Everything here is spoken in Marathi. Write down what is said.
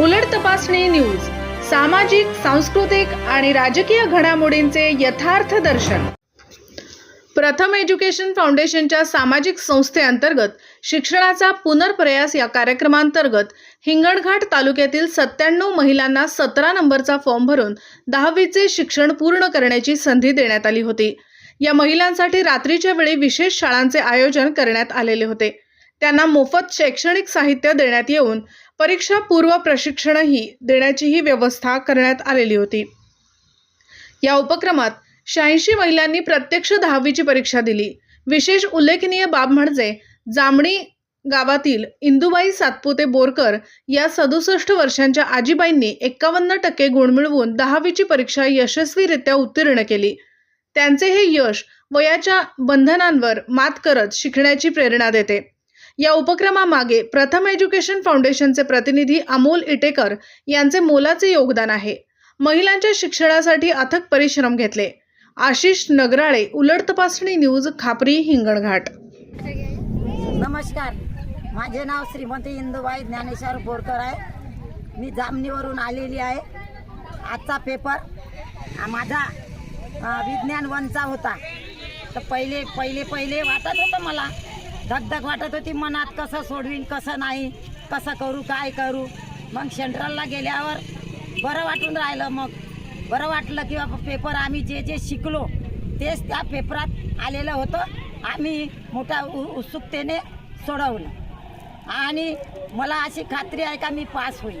उलट तपासणी न्यूज सामाजिक सांस्कृतिक आणि राजकीय घडामोडींचे यथार्थ दर्शन. प्रथम एज्युकेशन फाउंडेशनच्या सामाजिक संस्थेअंतर्गत शिक्षणाचा पुनर्प्रयास या कार्यक्रमांतर्गत हिंगणघाट तालुक्यातील सत्त्याण्णव महिलांना सतरा नंबरचा फॉर्म भरून दहावीचे शिक्षण पूर्ण करण्याची संधी देण्यात आली होती. या महिलांसाठी रात्रीच्या वेळी विशेष शाळांचे आयोजन करण्यात आलेले होते. त्यांना मोफत शैक्षणिक साहित्य देण्यात येऊन परीक्षा पूर्व प्रशिक्षणही देण्याचीही व्यवस्था करण्यात आलेली होती. या उपक्रमात शहाऐंशी महिलांनी प्रत्यक्ष दहावीची परीक्षा दिली. विशेष उल्लेखनीय बाब म्हणजे जामणी गावातील इंदुबाई सातपुते बोरकर या सदुसष्ट वर्षांच्या आजीबाईंनी एक्कावन्न टक्के गुण मिळवून दहावीची परीक्षा यशस्वीरित्या उत्तीर्ण केली. त्यांचे हे यश वयाच्या बंधनांवर मात करत शिकण्याची प्रेरणा देते. या उपक्रमामागे प्रथम एज्युकेशन फाउंडेशनचे प्रतिनिधी अमोल इटेकर यांचे मोलाचे योगदान आहे. महिलांच्या शिक्षणासाठी अथक परिश्रम घेतले. आशिष नगराळे उलट तपासणी न्यूज खापरी हिंगणघाट. नमस्कार. माझे नाव श्रीमती इंदुबाई ज्ञानेश्वर बोरकर आहे. मी जामनीवरून आलेली आहे. आजचा पेपर माझा विज्ञान वनचा होता. तर पहिले पहिले पहिले वाटत होतं मला. धगधग वाटत होती मनात कसं सोडवीन कसं नाही कसं करू काय करू. मग सेंट्रलला गेल्यावर बरं वाटून राहिलं मग. बरं वाटलं की बाबा पेपर आम्ही जे जे शिकलो तेच त्या पेपरात आलेलं होतं. आम्ही मोठ्या उ उत्सुकतेने सोडवलं. आणि मला अशी खात्री आहे का मी पास होईल.